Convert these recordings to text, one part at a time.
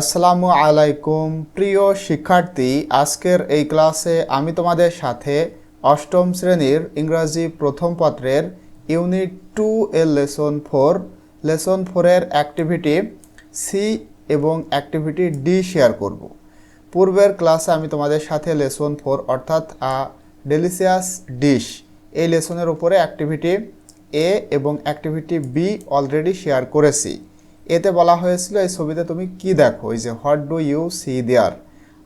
আসসালামু আলাইকুম, প্রিয় শিক্ষার্থী। আজকের এই ক্লাসে আমি তোমাদের সাথে অষ্টম শ্রেণির ইংরাজি প্রথম পত্রের ইউনিট টু এর লেসন ফোর, লেসন ফোরের অ্যাক্টিভিটি সি এবং অ্যাক্টিভিটি ডি শেয়ার করব। পূর্বের ক্লাসে আমি তোমাদের সাথে লেসন ফোর অর্থাৎ ডেলিসিয়াস ডিশ এই লেসনের উপরে অ্যাক্টিভিটি এ এবং অ্যাক্টিভিটি বি অলরেডি শেয়ার করেছি। এতে বলা হয়েছিল, এই ছবিতে তুমি কি দেখো? এই যে, what do you see there?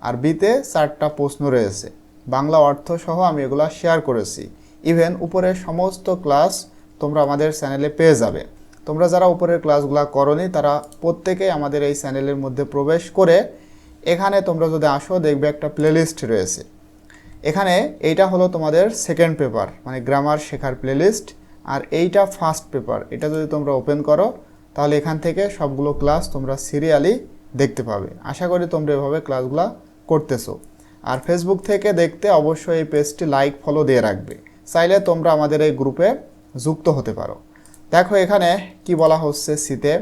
আর বিতে চারটা প্রশ্ন রয়েছে। বাংলা অর্থ সহ আমি এগুলা শেয়ার করেছি। ইভেন উপরের সমস্ত ক্লাস তোমরা আমাদের চ্যানেলে পেয়ে যাবে। তোমরা যারা উপরের ক্লাসগুলো করনি, তারা প্রত্যেকেই আমাদের এই চ্যানেলের মধ্যে প্রবেশ করে এখানে তোমরা যদি আসো, দেখবে একটা প্লেলিস্ট রয়েছে। এখানে এইটা হলো তোমাদের সেকেন্ড পেপার মানে গ্রামার শেখার প্লেলিস্ট, আর এইটা ফার্স্ট পেপার। এটা যদি তোমরা ওপেন করো তাহলে এখান থেকে সবগুলো ক্লাস তোমরা সিরিয়ালি দেখতে পাবে। আশা করি তোমরা এভাবে ক্লাসগুলো করতেছো। আর ফেসবুক থেকে দেখতে অবশ্যই এই পেজটি লাইক ফলো দিয়ে রাখবে। চাইলে তোমরা আমাদের এই গ্রুপে যুক্ত হতে পারো। দেখো এখানে কি বলা হচ্ছে শীতে?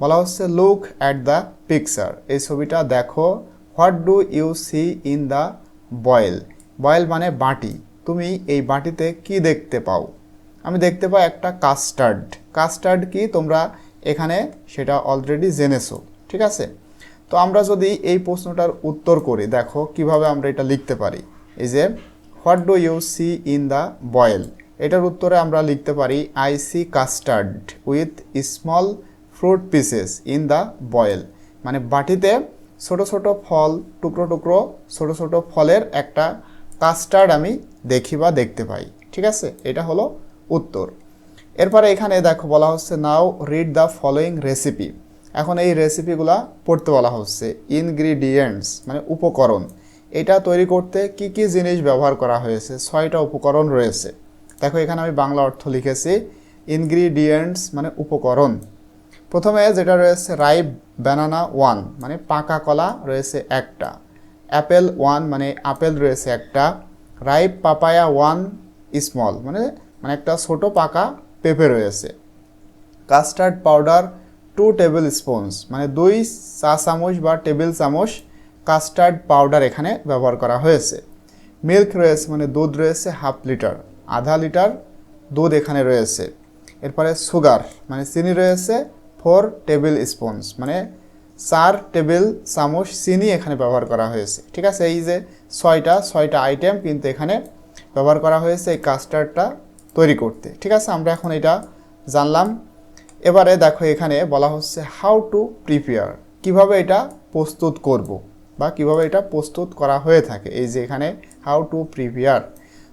বলা হচ্ছে লুক অ্যাট দ্য পিকচার এই ছবিটা দেখো what do you see in the bowl bowl মানে বাটি। তুমি এই বাটিতে কি দেখতে পাও? আমি দেখতে পাই একটা কাস্টার্ড কাস্টার্ড কি? তোমরা এখানে সেটা অলরেডি জেনেছো, ঠিক আছে? তো আমরা যদি এই প্রশ্নটার উত্তর করি, দেখো কীভাবে আমরা এটা লিখতে পারি। এই যে, what do you see in the bowl? এটার উত্তরে আমরা লিখতে পারি, I see custard with small fruit pieces in the bowl. মানে বাটিতে ছোট ছোট ফল, টুকরো টুকরো ছোট ছোট ফলের একটা কাস্টার্ড আমি দেখি বা দেখতে পাই, ঠিক আছে? এটা হলো উত্তর। এরপরে এখানে দেখো বলা হচ্ছে, now read the following recipe এখন এই রেসিপিগুলা পড়তে বলা হচ্ছে ইনগ্রিডিয়েন্টস মানে উপকরণ। এটা তৈরি করতে কি কি জিনিস ব্যবহার করা হয়েছে, ছয়টা উপকরণ রয়েছে। দেখো এখানে আমি বাংলা অর্থ লিখেছি ইনগ্রিডিয়েন্টস মানে উপকরণ। প্রথমে যেটা রয়েছে রাইপ ব্যানানা ওয়ান মানে পাকা কলা রয়েছে একটা। অ্যাপেল ওয়ান মানে আপেল রয়েছে একটা। রাইপ পাপায়া ওয়ান স্মল মানে মানে একটা ছোট পাকা পেঁপে রয়েছে custard powder two tablespoons মানে দুই চা চামচ বা টেবিল চামচ কাস্টার্ড পাউডার এখানে ব্যবহার করা হয়েছে। মিল্ক রয়েছে মানে দুধ রয়েছে, হাফ লিটার, আধা লিটার দুধ এখানে রয়েছে। এরপরে সুগার মানে চিনি রয়েছে ফোর টেবিল স্পুনস মানে চার টেবিল চামচ চিনি এখানে ব্যবহার করা হয়েছে। ঠিক আছে, এই যে ছয়টা ছয়টা আইটেম কিন্তু এখানে ব্যবহার করা হয়েছে, এই কাস্টার্ডটা তৈরি করতে। ঠিক আছে? আমরা এখন এটা জানলাম। এবারে দেখো এখানে বলা হচ্ছে হাউ টু প্রিপেয়ার কীভাবে এটা প্রস্তুত করব বা কীভাবে এটা প্রস্তুত করা হয়ে থাকে। এই যে এখানে হাউ টু প্রিপেয়ার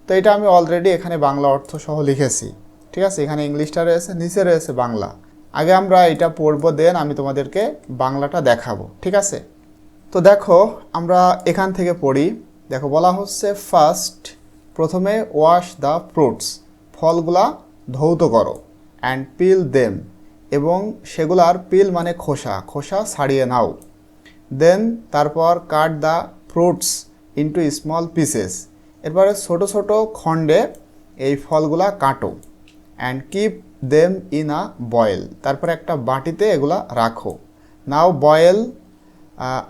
তো এটা আমি অলরেডি এখানে বাংলা অর্থ সহ লিখেছি। ঠিক আছে? এখানে ইংলিশটা রয়েছে, নিচে রয়েছে বাংলা। আগে আমরা এটা পড়ব দেন আমি তোমাদেরকে বাংলাটা দেখাবো। ঠিক আছে? তো দেখো, আমরা এখান থেকে পড়ি। দেখো, বলা হচ্ছে ফার্স্ট প্রথমে ওয়াশ দ্য ফ্রুটস ফলগুলা ধৌত করো অ্যান্ড পিল দেম এবং সেগুলার পিল মানে খোসা খোসা ছাড়িয়ে নাও। দেন তারপর cut the fruits into small pieces এরপরে ছোট ছোট খণ্ডে এই ফলগুলা কাটো and keep them in a bowl তারপর একটা বাটিতে এগুলা রাখো। নাও বয়েল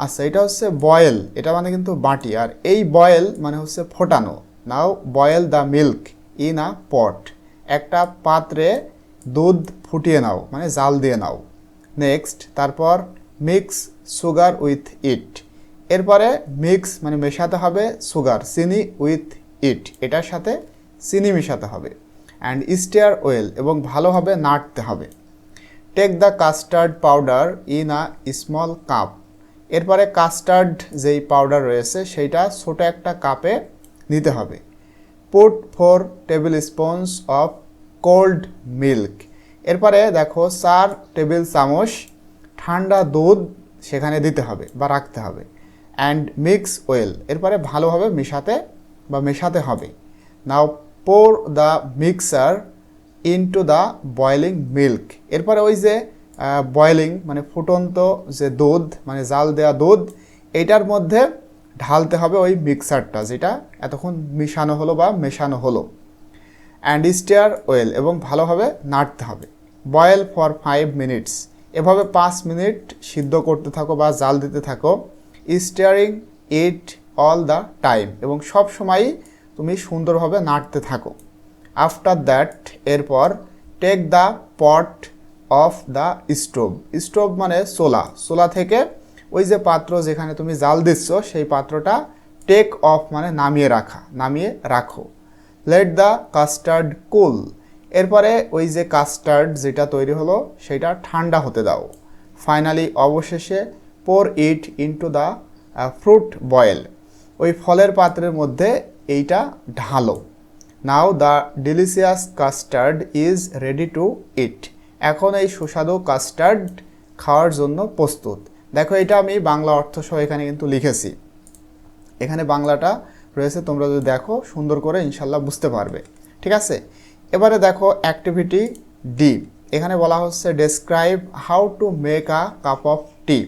আচ্ছা এটা হচ্ছে বয়েল এটা মানে কিন্তু বাটি। আর এই বয়েল মানে হচ্ছে ফোটানো। Now boil the milk in a pot একটা পাত্রে দুধ ফুটিয়ে নাও মানে জাল দিয়ে নাও। নেক্সট তারপর মিক্স সুগার উইথ ইট এরপরে মিক্স মানে মেশাতে হবে সুগার চিনি উইথ ইট এটার সাথে চিনি মেশাতে হবে। অ্যান্ড স্টিয়ার ওয়েল এবং ভালোভাবে নাড়তে হবে। Take the custard powder in a small cup এরপরে কাস্টার্ড যেই পাউডার রয়েছে, সেইটা ছোট একটা কাপে নিতে হবে। Put four tablespoons of cold milk এরপরে দেখো চার টেবিল চামচ ঠান্ডা দুধ সেখানে দিতে হবে বা রাখতে হবে অ্যান্ড মিক্স ওয়েল এরপরে ভালোভাবে মেশাতে বা মেশাতে হবে। Now pour the mixer into the boiling milk এরপরে ওই যে বয়েলিং মানে ফুটন্ত যে দুধ মানে জাল দেওয়া দুধ এইটার মধ্যে ঢালতে হবে ওই মিক্সারটা, যেটা এতক্ষণ মিশানো হলো বা মেশানো হলো। অ্যান্ড স্টিয়ার ওয়েল এবং ভালোভাবে নাড়তে হবে। বয়েল ফর ফাইভ মিনিটস এভাবে পাঁচ মিনিট সিদ্ধ করতে থাকো বা জাল দিতে থাকো। Stirring it all the time এবং সব সময়ই তুমি সুন্দরভাবে নাড়তে থাকো। আফটার দ্যাট এরপর take the pot off the stove stove মানে সোলা সোলা থেকে ওই যে পাত্র যেখানে তুমি জাল দিচ্ছ, সেই পাত্রটা টেক অফ মানে নামিয়ে রাখা, নামিয়ে রাখো। লেট দ্য কাস্টার্ড কুল এরপরে ওই যে কাস্টার্ড যেটা তৈরি হলো, সেটা ঠান্ডা হতে দাও। ফাইনালি অবশেষে pour it into the fruit bowl ওই ফলের পাত্রের মধ্যে এইটা ঢালো। Now the delicious custard is ready to eat এখন এই সুস্বাদু কাস্টার্ড খাওয়ার জন্য প্রস্তুত। দেখো, এটা আমি বাংলা অর্থ সহ এখানে কিন্তু লিখেছি। এখানে বাংলাটা রয়েছে, তোমরা যদি দেখো, সুন্দর করে ইনশাল্লাহ বুঝতে পারবে। ঠিক আছে? এবারে দেখো অ্যাক্টিভিটি ডি এখানে বলা হচ্ছে describe how to make a cup of tea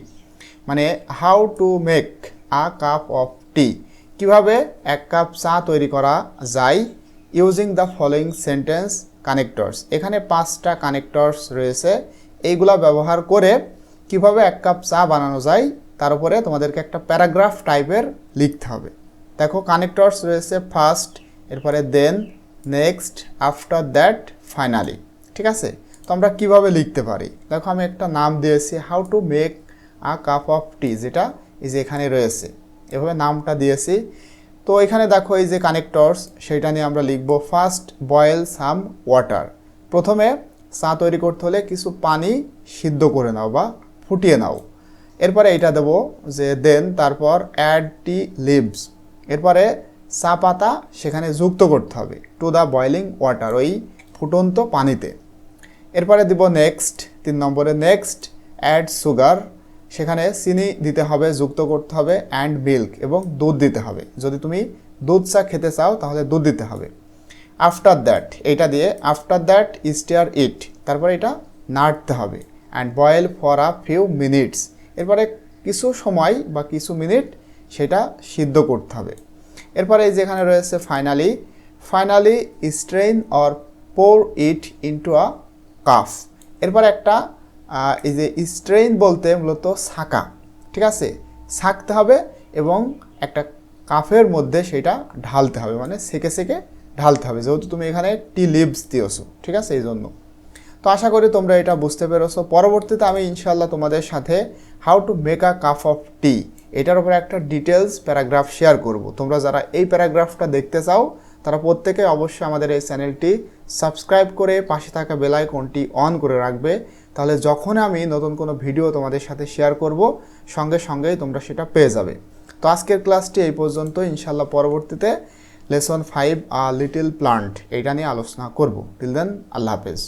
মানে how to make a cup of tea কীভাবে এক কাপ চা তৈরি করা যায়? Using the following sentence connectors এখানে পাঁচটা কানেক্টরস রয়েছে। এইগুলা ব্যবহার করে কীভাবে এক কাপ চা বানানো যায়, তার উপরে তোমাদেরকে একটা প্যারাগ্রাফ টাইপের লিখতে হবে। দেখো কানেক্টরস রয়েছে ফার্স্ট এরপরে then next after that finally ঠিক আছে? তো আমরা কীভাবে লিখতে পারি? দেখো, আমি একটা নাম দিয়েছি how to make a cup of tea যেটা এই যে এখানে রয়েছে। এভাবে নামটা দিয়েছি। তো এখানে দেখো, এই যে কানেক্টরস সেটা নিয়ে আমরা লিখব ফার্স্ট বয়েল সাম ওয়াটার প্রথমে চা তৈরি করতে হলে কিছু পানি সিদ্ধ করে নাও বা ফুটিয়ে নাও। এরপরে এটা দেবো যে দেন তারপর অ্যাড টি লিভস এরপরে চা পাতা সেখানে যুক্ত করতে হবে টু দ্য বয়লিং ওয়াটার ওই ফুটন্ত পানিতে। এরপরে দিব নেক্সট তিন নম্বরে নেক্সট অ্যাড সুগার সেখানে চিনি দিতে হবে, যুক্ত করতে হবে অ্যান্ড মিল্ক এবং দুধ দিতে হবে। যদি তুমি দুধ চা খেতে চাও, তাহলে দুধ দিতে হবে। আফটার দ্যাট এটা দিয়ে আফটার দ্যাট স্টিয়ার ইট তারপরে এটা নাড়তে হবে। And boil for a few minutes এরপরে কিছু সময় বা কিছু মিনিট সেটা সিদ্ধ করতে হবে। এরপরে যেখানে রয়েছে finally finally strain or pour it into a cup এরপর একটা এই যে স্ট্রেইন বলতে মূলত ছাকা ঠিক আছে? ছাকতে হবে এবং একটা কাফের মধ্যে সেটা ঢালতে হবে মানে সেকে সেকে ঢালতে হবে। যেহেতু তুমি এখানে টি লিভস দিয়েছ, ঠিক আছে? এই জন্য। তো আশা করি তোমরা এটা বুঝতে পেরেছ। পরবর্তীতে আমি ইনশাল্লাহ তোমাদের সাথে how to make a cup of tea এটার উপরে একটা ডিটেলস প্যারাগ্রাফ শেয়ার করব। তোমরা যারা এই প্যারাগ্রাফটা দেখতে চাও, তারা প্রত্যেকে অবশ্যই আমাদের এই চ্যানেলটি সাবস্ক্রাইব করে পাশে থাকা বেল আইকনটি অন করে রাখবে। তাহলে যখন আমি নতুন কোনো ভিডিও তোমাদের সাথে শেয়ার করব, সঙ্গে সঙ্গেই তোমরা সেটা পেয়ে যাবে। তো আজকের ক্লাসটি এই পর্যন্ত। ইনশাল্লাহ পরবর্তীতে lesson five a little plant এটা নিয়ে আলোচনা করব। টিল দেন আল্লাহ হাফেজ।